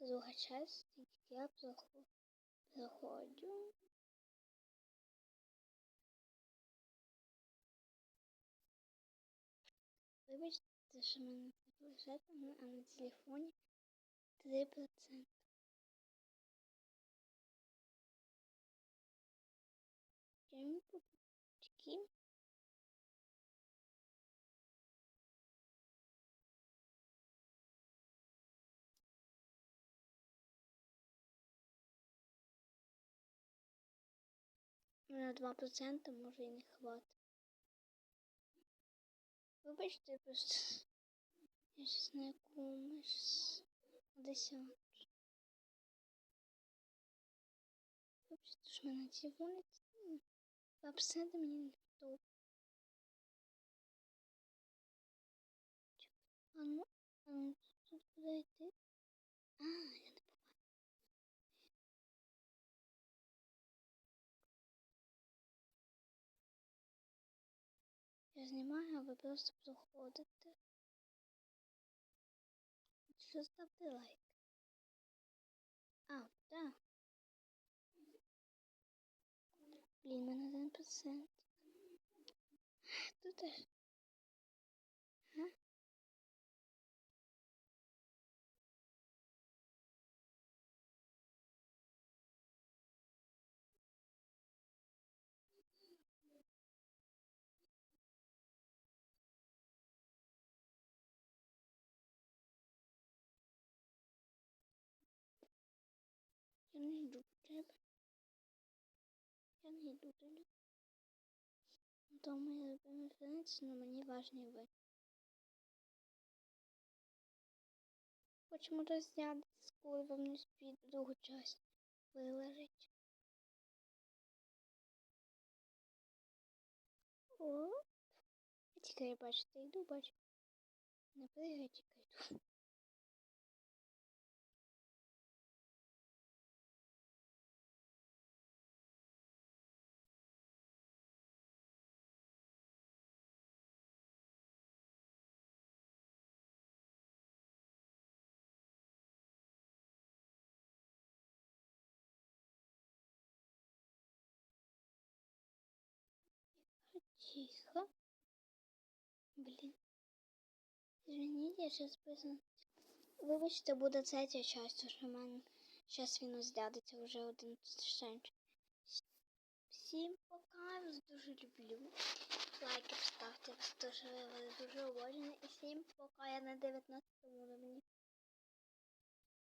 Друга часть, я прохо- проходжу. Вибачте, що мене це а на телефоні 3%. Чим На 2% може і не хватить. Вибачте, просто я щас на якому щас на 10. Вибачте, що мене на телефоні 2% мені не топ. А ну, а ну тут куди йти? А, я. Знімаю, а ви просто проходите. Що ставте лайк? А, так. Блін, мене 1%. Тут теж. Йду до тебе. То моя любима фінанси, але мені важні ви. Хочемо роздятися, коли вам не спіть другу часть вилежить. О, я тільки бачите, йду, бачу. Не пригай, тільки. Извините, я сейчас писну. Вибачте, буде третя часть, тож в мене зараз він оздядиться вже один шенч. Всім пока, я вас дуже люблю. Лайки ставте, вас дуже ви дуже уважені. І всім пока, я на 19 уровні.